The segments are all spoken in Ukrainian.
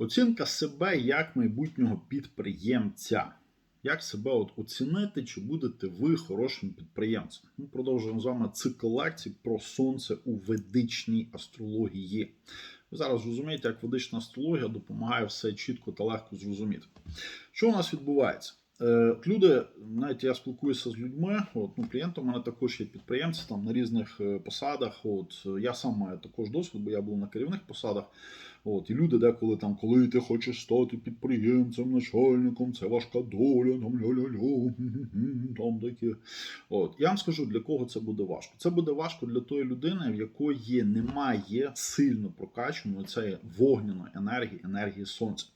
Оцінка себе як майбутнього підприємця. Як себе от оцінити, чи будете ви хорошим підприємцем? Ми продовжуємо з вами цикл лекцій про сонце у ведичній астрології. Ви зараз розумієте, як ведична астрологія допомагає все чітко та легко зрозуміти. Що у нас відбувається? Е, Люди, навіть я спілкуюся з людьми. От, ну, клієнти у мене також є підприємці там на різних е, посадах. От я сам маю також досвід, бо я був на керівних посадах. От, і люди деколи там, коли ти хочеш стати підприємцем, начальником, це важка доля, там ля-ля-ля, там таке. От, я вам скажу, для кого це буде важко. Це буде важко для тої людини, в якої немає сильно прокачаної цієї вогняної енергії, енергії сонця.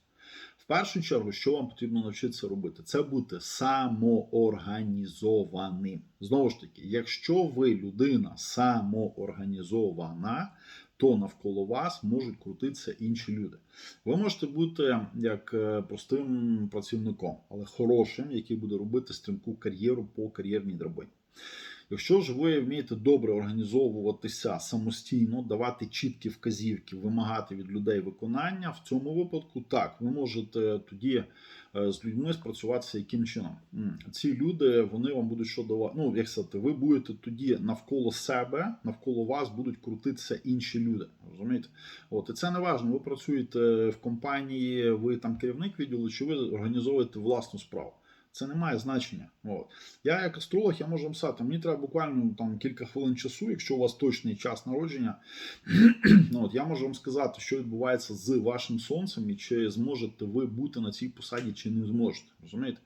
В першу чергу, що вам потрібно навчитися робити, це бути самоорганізованим. Знову ж таки, якщо ви людина самоорганізована, то навколо вас можуть крутитися інші люди. Ви можете бути як е, простим працівником, але хорошим, який буде робити стрімку кар'єру по кар'єрній драбині. Якщо ж ви вмієте добре організовуватися самостійно, давати чіткі вказівки, вимагати від людей виконання, в цьому випадку так, ви можете тоді е, з людьми спрацюватися яким чином. Ці люди вони вам будуть що давати. Ну, як сказати, ви будете тоді навколо себе, навколо вас будуть крутитися інші люди. Розумієте? От і це не важливо. Ви працюєте в компанії, ви там керівник відділу, чи ви організовуєте власну справу. Це не має значення. От. Я як астролог, я можу сказати, мені треба буквально там кілька хвилин часу, якщо у вас точний час народження. ну, от, я можу вам сказати, що відбувається з вашим сонцем, і чи зможете ви бути на цій посаді, чи не зможете. Розумієте?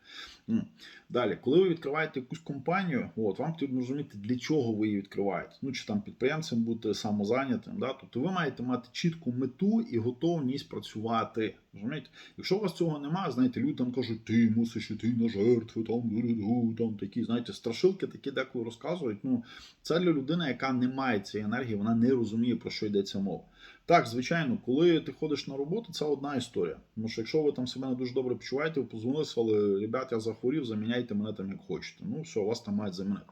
Далі, коли ви відкриваєте якусь компанію, от, вам потрібно розуміти, для чого ви її відкриваєте. Ну, чи там підприємцем бути самозайнятим. Да? Тобто ви маєте мати чітку мету і готовність працювати. Розумієте? Якщо у вас цього немає, знаєте, люди там кажуть, ти мусиш іти на жертви, там, там такі, знаєте, страшилки такі деколи розказують. Ну, це для людини, яка не має цієї енергії, вона не розуміє, про що йдеться мова. Так, звичайно, коли ти ходиш на роботу, це одна історія. Тому що якщо ви там себе не дуже добре почуваєте, ви позвонили, сказали, ребят, я захворів, заміняйте мене там як хочете. Ну, все, вас там мають замінити.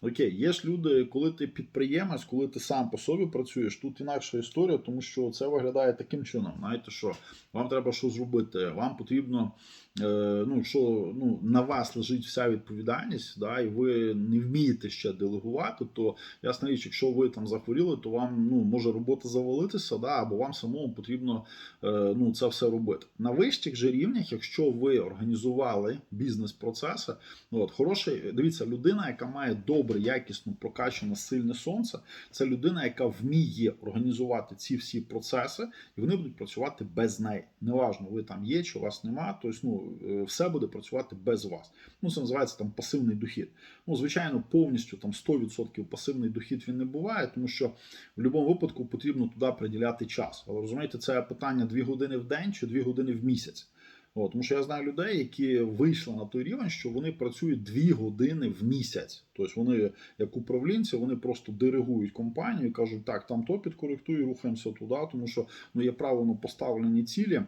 Окей, є ж люди, коли ти підприємець, коли ти сам по собі працюєш, тут інакша історія, тому що це виглядає таким чином. Знаєте що? Вам треба що зробити? Вам потрібно, е, ну що ну, на вас лежить вся відповідальність, да, і ви не вмієте ще делегувати, то ясна річ, якщо ви там захворіли, то вам ну, може робота завалитися, да, або вам самому потрібно е, ну, це все робити. На вищих же рівнях, якщо ви організували бізнес-процеси, от, хороший, дивіться, людина, яка має добре, якісно прокачане сильне сонце, це людина, яка вміє організувати ці всі процеси, і вони будуть працювати без неї. Неважно, ви там є чи у вас нема, тобто ну, е, все буде працювати без вас. Ну, це називається там пасивний дохід. Ну, звичайно, повністю там 100% пасивний дохід він не буває, тому що в будь-якому випадку потрібно туди приділяти час. Але розумієте, це питання 2 години в день чи 2 години в місяць. От, тому що я знаю людей, які вийшли на той рівень, що вони працюють 2 години в місяць. Тобто вони, як управлінці, вони просто диригують компанію і кажуть, так, там то підкоректуй, рухаємося туди, тому що ну, є правильно поставлені цілі,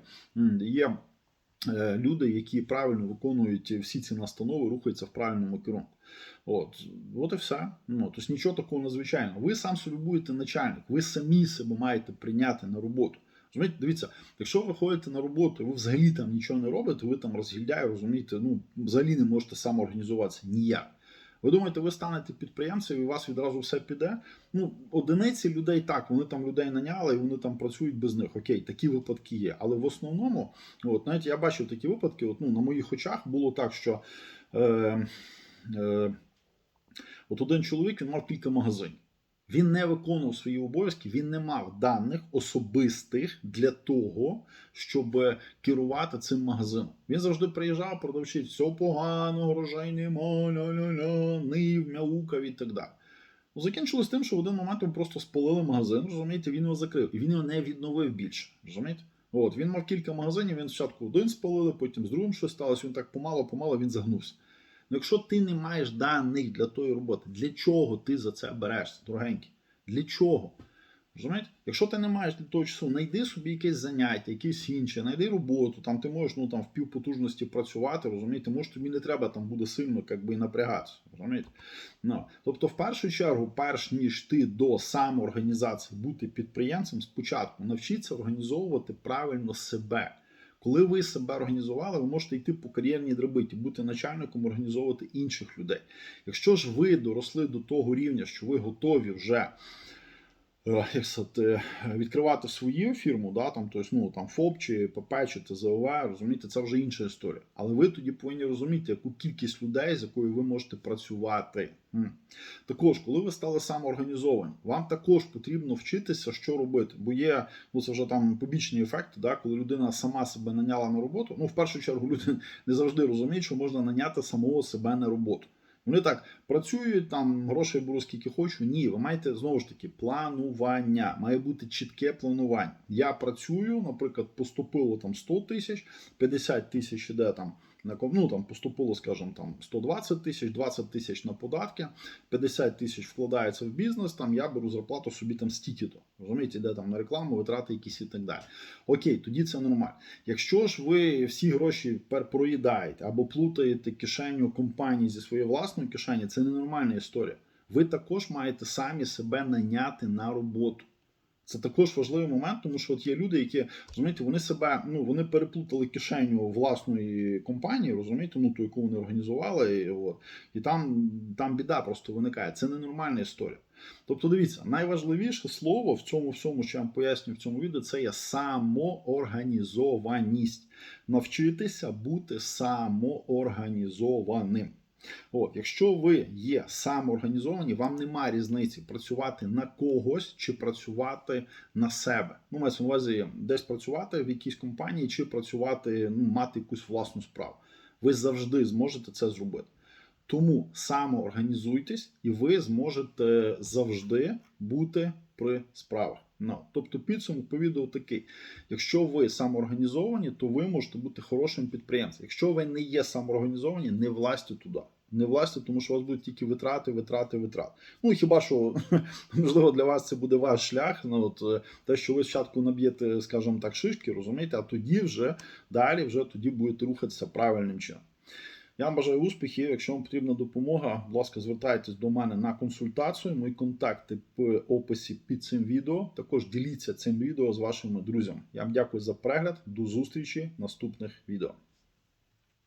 є люди, які правильно виконують всі ці настанови, рухаються в правильному керунку. От, от і все. Ну, тобто нічого такого надзвичайного. Ви сам собі будете начальник, ви самі себе маєте прийняти на роботу. Розумієте, дивіться, якщо ви ходите на роботу, ви взагалі там нічого не робите, ви там розгільдяє, розумієте, ну взагалі не можете самоорганізуватися ніяк. Ви думаєте, ви станете підприємцем і у вас відразу все піде? Ну, одиниці людей так, вони там людей наняли і вони там працюють без них. Окей, такі випадки є. Але в основному, от навіть я бачив такі випадки, от, ну, на моїх очах було так, що е, е, от один чоловік він мав кілька магазинів. Він не виконував свої обов'язки, він не мав даних особистих для того, щоб керувати цим магазином. Він завжди приїжджав, продавчив, все погано, грошей нема, ля-ля-ля, нив, мяукав і так далі. Ну, закінчилось тим, що в один момент йому просто спалили магазин, розумієте, він його закрив. І він його не відновив більше. розумієте? От, він мав кілька магазинів, він спочатку один спалили, потім з другим щось сталося, він так помало-помало він загнувся. Ну, якщо ти не маєш даних для тої роботи, для чого ти за це берешся, дорогенький? Для чого? Розумієте? Якщо ти не маєш для того часу, знайди собі якесь заняття, якесь інше, знайди роботу, там ти можеш ну, там, в півпотужності працювати, розумієте, може тобі не треба там буде сильно як би, і напрягатися. Розумієте? Ну, тобто, в першу чергу, перш ніж ти до самоорганізації бути підприємцем, спочатку навчіться організовувати правильно себе. Коли ви себе організували, ви можете йти по кар'єрній драбиті, бути начальником, організовувати інших людей. Якщо ж ви доросли до того рівня, що ви готові вже відкривати свою фірму, да, там, тобто, ну, там ФОП чи ПП чи ТЗОВ, розумієте, це вже інша історія. Але ви тоді повинні розуміти, яку кількість людей, з якою ви можете працювати. Також, коли ви стали самоорганізовані, вам також потрібно вчитися, що робити. Бо є, ну це вже там побічні ефекти, да, коли людина сама себе наняла на роботу. Ну, в першу чергу, люди не завжди розуміють, що можна наняти самого себе на роботу. Вони так працюють, там грошей беру скільки хочу. Ні, ви маєте знову ж таки планування. Має бути чітке планування. Я працюю, наприклад, поступило там 100 тисяч, 50 тисяч іде там ну, там поступило, скажімо, там 120 тисяч, 20 тисяч на податки, 50 тисяч вкладається в бізнес. Там я беру зарплату собі там стільки-то. Розумієте, йде там на рекламу, витрати якісь і так далі. Окей, тоді це нормально. Якщо ж ви всі гроші тепер проїдаєте або плутаєте кишеню компанії зі своєї власної кишені, це ненормальна історія. Ви також маєте самі себе наняти на роботу. Це також важливий момент, тому що от є люди, які розумієте, вони себе ну вони переплутали кишеню власної компанії, розумієте, ну ту, яку вони організували, і, от, і там, там біда просто виникає. Це ненормальна історія. Тобто, дивіться, найважливіше слово в цьому всьому, що я вам поясню в цьому відео, це є самоорганізованість. Навчитися бути самоорганізованим. От, якщо ви є самоорганізовані, вам немає різниці працювати на когось чи працювати на себе. Ну, мається на увазі десь працювати в якійсь компанії, чи працювати, ну, мати якусь власну справу. Ви завжди зможете це зробити. Тому самоорганізуйтесь, і ви зможете завжди бути при справах. Ну, тобто підсумок по відео такий: якщо ви самоорганізовані, то ви можете бути хорошим підприємцем. Якщо ви не є самоорганізовані, не влазьте туди. Не влазьте, тому що у вас будуть тільки витрати, витрати, витрати. Ну хіба що можливо для вас це буде ваш шлях. Ну от е, те, що ви спочатку наб'єте, скажімо так, шишки, розумієте, а тоді вже далі вже тоді будете рухатися правильним чином. Я вам бажаю успіхів. Якщо вам потрібна допомога, будь ласка, звертайтесь до мене на консультацію. Мої контакти в описі під цим відео. Також діліться цим відео з вашими друзями. Я вам дякую за перегляд. До зустрічі в наступних відео.